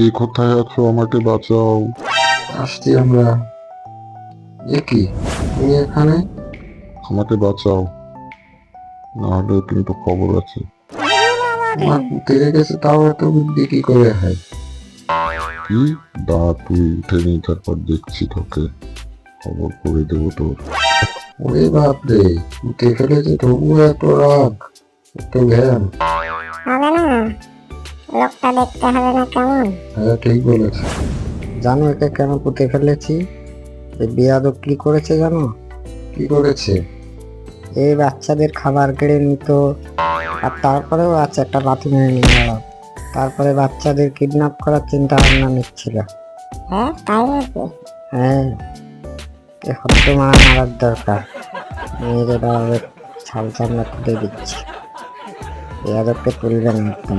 কে কোথায় আছো? আমাকে বাঁচাও। আসছি আমরা। এ কি? তুমি এখানে? আমাকে বাঁচাও। নাহলে কিন্তু খবর আছে। আমার পুঁতে গেছে তাও এত বুদ্ধি কি করে হয়। কি? দাঁড়া তুই উঠে তারপর দেখছি তোকে। খবর করে দেবো তোর। ওরে বাপরে পুঁতে ফেলেছে তবুও এত রাগ এত হবে না। লোকটা দেখতে হবে না কেমন। হ্যাঁ ঠিক বলেছে। জানো একে কেন পুঁতে ফেলেছি? এই বেয়াদব কি করেছে জানো? কি করেছে? এই বাচ্চাদের খাবার কেড়ে নিত আর তারপরেও বাচ্চাটা লাথি মেরে নিয়ে গেল। তারপরে বাচ্চাদের কিডন্যাপ করার চিন্তা ভাবনা নিচ্ছিল। হ্যাঁ তাই নাকি? হ্যাঁ এ হত্য মারা মারার দরকার। মেয়েদের বাবা ছাল চামড়া খুলে দিচ্ছি। বেয়াদবকে তুলবেন একদম।